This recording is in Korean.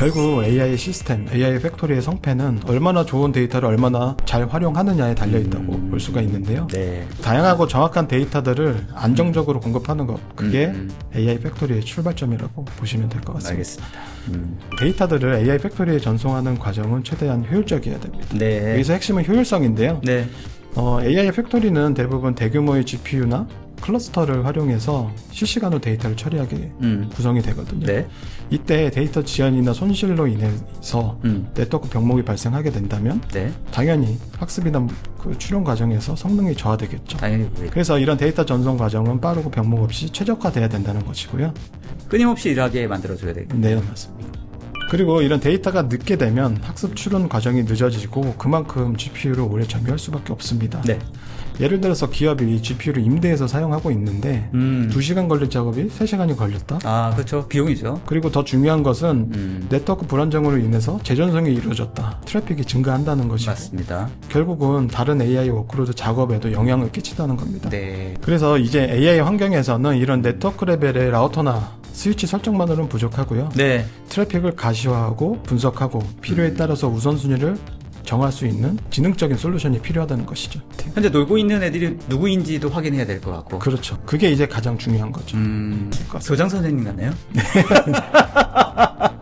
결국 AI 시스템, AI 팩토리의 성패는 얼마나 좋은 데이터를 얼마나 잘 활용하느냐에 달려 있다고 음. 볼 수가 있는데요. 네. 다양하고 정확한 데이터들을 안정적으로 공급하는 것, 그게 음, AI 팩토리의 출발점이라고 보시면 될 것 같습니다. 알겠습니다. 음. 데이터들을 AI 팩토리에 전송하는 과정은 최대한 효율적이어야 됩니다. 네. 여기서 핵심은 효율성인데요. 네. 어, AI 팩토리는 대부분 대규모의 GPU나 클러스터를 활용해서 실시간으로 데이터를 처리하게 음. 구성이 되거든요. 네. 이때 데이터 지연이나 손실로 인해서 음. 네트워크 병목이 발생하게 된다면 네. 당연히 학습이나 그 추론 과정에서 성능이 저하되겠죠. 당연히 그게 그래서 이런 데이터 전송 과정은 빠르고 병목 없이 최적화돼야 된다는 것이고요. 끊임없이 일하게 만들어줘야 되겠 네, 맞습니다. 그리고 이런 데이터가 늦게 되면 학습 추론 과정이 늦어지고 그만큼 GPU를 오래 점유할 수밖에 없습니다. 네. 예를 들어서 기업이 GPU를 임대해서 사용하고 있는데 음. 2시간 걸릴 작업이 3시간이 걸렸다. 아, 그렇죠. 비용이죠. 그리고 더 중요한 것은 음. 네트워크 불안정으로 인해서 재전송이 이루어졌다. 트래픽이 증가한다는 것이고 맞습니다. 결국은 다른 AI 워크로드 작업에도 영향을 끼친다는 겁니다. 네. 그래서 이제 AI 환경에서는 이런 네트워크 레벨의 라우터나 스위치 설정만으로는 부족하고요. 네. 트래픽을 가시화하고 분석하고 필요에 따라서 우선순위를 정할 수 있는 지능적인 솔루션이 필요하다는 것이죠. 현재 놀고 있는 애들이 누구인지도 확인해야 될 것 같고. 그렇죠. 그게 이제 가장 중요한 거죠. 음. 교장 선생님 같네요.